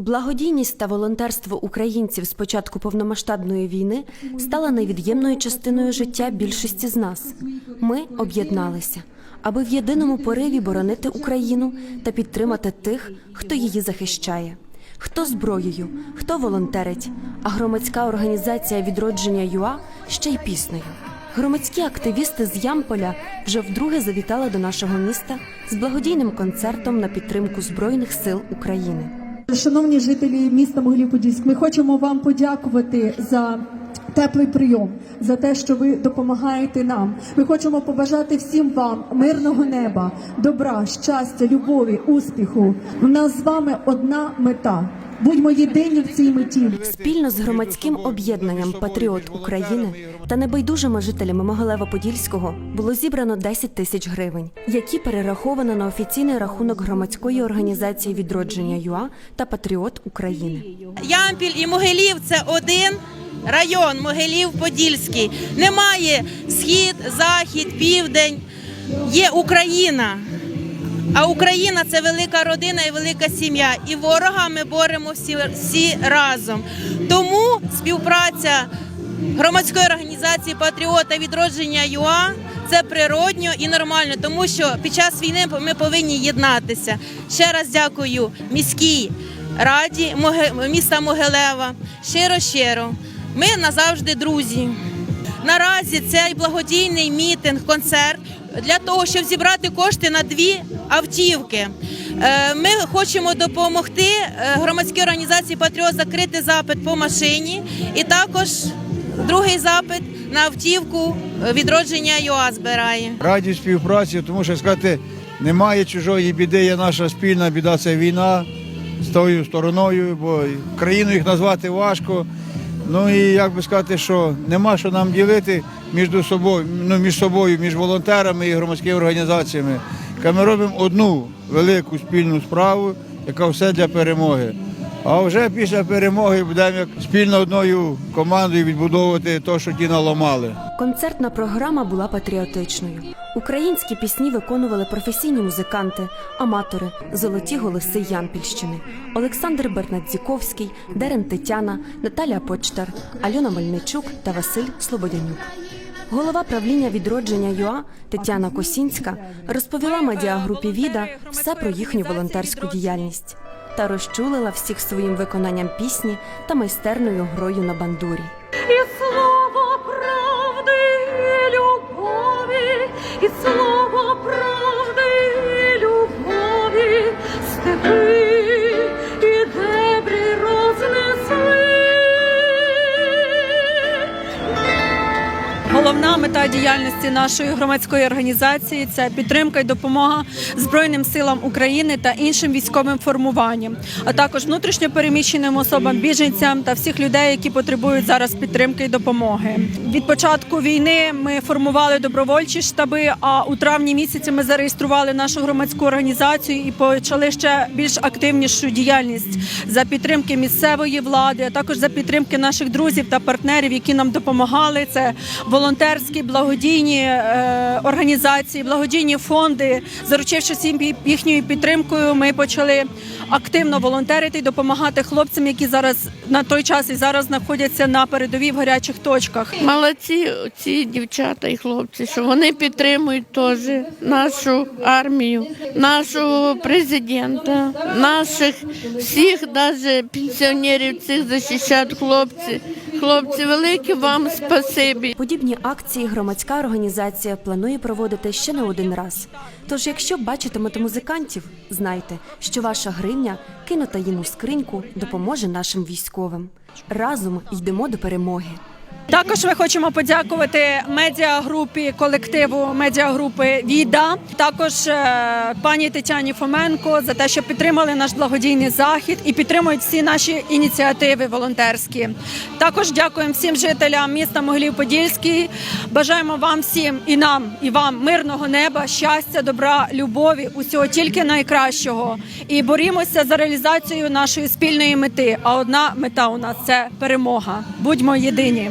Благодійність та волонтерство українців з початку повномасштабної війни стала невід'ємною частиною життя більшості з нас. Ми об'єдналися, аби в єдиному пориві боронити Україну та підтримати тих, хто її захищає. Хто зброєю, хто волонтерить, а громадська організація відродження ЮА ще й піснею. Громадські активісти з Ямполя вже вдруге завітали до нашого міста з благодійним концертом на підтримку Збройних сил України. Шановні жителі міста Могилів-Подільськ, ми хочемо вам подякувати за теплий прийом, за те, що ви допомагаєте нам. Ми хочемо побажати всім вам мирного неба, добра, щастя, любові, успіху. У нас з вами одна мета. Будьмо єдині в цій меті. Спільно з громадським об'єднанням Патріот України та небайдужими жителями Могилева-Подільського було зібрано 10 тисяч гривень, які перераховано на офіційний рахунок громадської організації відродження ЮА та Патріот України. Ямпіль і Могилів це один район Могилів-Подільський. Немає схід, захід, південь. Є Україна. А Україна це велика родина і велика сім'я. І ворога ми боремо всі, всі разом. Тому співпраця громадської організації Патріота відродження ЮА це природньо і нормально, тому що під час війни ми повинні єднатися. Ще раз дякую міській раді міста Могилева. Щиро щиро. Ми назавжди друзі. Наразі цей благодійний мітинг, концерт для того, щоб зібрати кошти на дві автівки. Е, Ми хочемо допомогти е, громадській організації Патріот закрити запит по машині, і також другий запит на автівку е, відродження ЮА збирає. Раді співпраці, тому що сказати, немає чужої біди, є наша спільна біда це війна з тою стороною, бо країну їх назвати важко. Ну і як би сказати, що нема що нам ділити між собою, ну, між собою, між волонтерами і громадськими організаціями. Ми робимо одну велику спільну справу, яка все для перемоги. А вже після перемоги будемо як спільно одною командою відбудовувати те, що ті наламали. Концертна програма була патріотичною. Українські пісні виконували професійні музиканти, аматори, золоті голоси Ямпільщини, Олександр Бернадзіковський, Дерен Тетяна, Наталя Почтар, Альона Мельничук та Василь Слободянюк. Голова правління відродження ЮА Тетяна Косінська розповіла медіагрупі Віда все про їхню волонтерську діяльність та розчулила всіх своїм виконанням пісні та майстерною грою на бандурі. слово Головна мета діяльності нашої громадської організації це підтримка і допомога Збройним силам України та іншим військовим формуванням, а також внутрішньо переміщеним особам, біженцям та всіх людей, які потребують зараз підтримки і допомоги. Від початку війни ми формували добровольчі штаби. А у травні місяці ми зареєстрували нашу громадську організацію і почали ще більш активнішу діяльність за підтримки місцевої влади, а також за підтримки наших друзів та партнерів, які нам допомагали. Це волонтерські благодійні е, організації, благодійні фонди. Заручившись їхньою підтримкою, ми почали активно волонтерити і допомагати хлопцям, які зараз на той час і зараз знаходяться на передовій в гарячих точках. Молодці ці дівчата і хлопці, що вони підтримують теж нашу армію, нашого президента, наших всіх, навіть пенсіонерів цих захищають хлопці. Хлопці, велике вам спасибі. Подібні акції громадська організація планує проводити ще не один раз. Тож, якщо бачитимете музикантів, знайте, що ваша гривня, кинута їм у скриньку, допоможе нашим військовим. Разом йдемо до перемоги. Також ми хочемо подякувати медіагрупі колективу медіагрупи Віда, також е, пані Тетяні Фоменко за те, що підтримали наш благодійний захід і підтримують всі наші ініціативи волонтерські. Також дякуємо всім жителям міста Могилів-Подільський. Бажаємо вам всім і нам, і вам мирного неба, щастя, добра, любові, усього тільки найкращого. І борімося за реалізацію нашої спільної мети. А одна мета у нас це перемога. Будьмо єдині.